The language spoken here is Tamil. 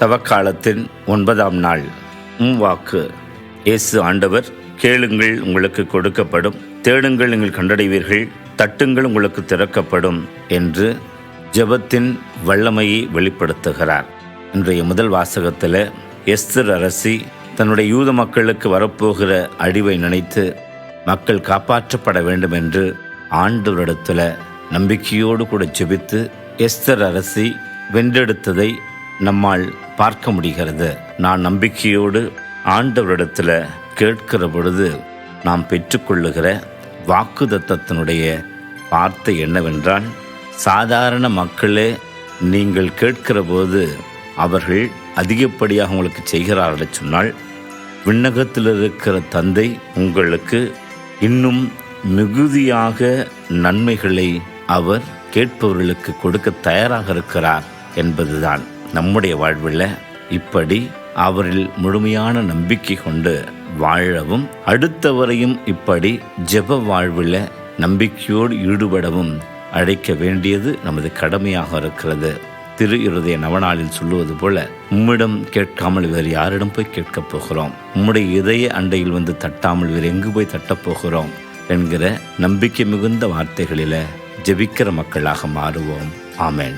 தவக்காலத்தின் ஒன்பதாம் நாள். உம் வாக்கு. இயேசு ஆண்டவர் கேளுங்கள் உங்களுக்கு கொடுக்கப்படும். தேடுங்கள் நீங்கள் கண்டடைவீர்கள். தட்டுங்கள் உங்களுக்கு திறக்கப்படும் என்று ஜெபத்தின் வல்லமையை வெளிப்படுத்துகிறார். இன்றைய முதல் வாசகத்தில் எஸ்தர் அரசி தன்னுடைய யூத மக்களுக்கு வரப்போகிற அழிவை நினைத்து மக்கள் காப்பாற்றப்பட வேண்டும் என்று ஆண்டவரிடத்தில் நம்பிக்கையோடு கூட ஜெபித்து எஸ்தர் அரசி வென்றெடுத்ததை நம்மால் பார்க்க முடிகிறது. நான் நம்பிக்கையோடு ஆண்டவரிடத்தில் கேட்கிற பொழுது நாம் பெற்றுக்கொள்ளுகிற வாக்குதத்தத்தினுடைய வார்த்தை என்னவென்றால் சாதாரண மக்களே நீங்கள் கேட்கிற போது அவர்கள் அதிகப்படியாக உங்களுக்கு செய்கிறார்கள் சொன்னால் விண்ணகத்தில் இருக்கிற தந்தை உங்களுக்கு இன்னும் மிகுதியாக நன்மைகளை அவர் கேட்பவர்களுக்கு கொடுக்க தயாராக இருக்கிறார் என்பதுதான். நம்முடைய வாழ்வில் இப்படி அவரில் முழுமையான நம்பிக்கை கொண்டு வாழவும் அடுத்தவரையும் இப்படி ஜெப வாழ்வில் நம்பிக்கையோடு ஈடுபடவும் அழைக்க வேண்டியது நமது கடமையாக இருக்கிறது. திரு இருதய நவநாளில் சொல்லுவது போல உம்மிடம் கேட்காமல் வேறு யாரிடம் போய் கேட்கப் போகிறோம். உம்முடைய இதய அண்டையில் வந்து தட்டாமல் வேறு எங்கு போய் தட்டப் போகிறோம் என்கிற நம்பிக்கை மிகுந்த வார்த்தைகளில் ஜெபிக்கிற மக்களாக மாறுவோம். ஆமேன்.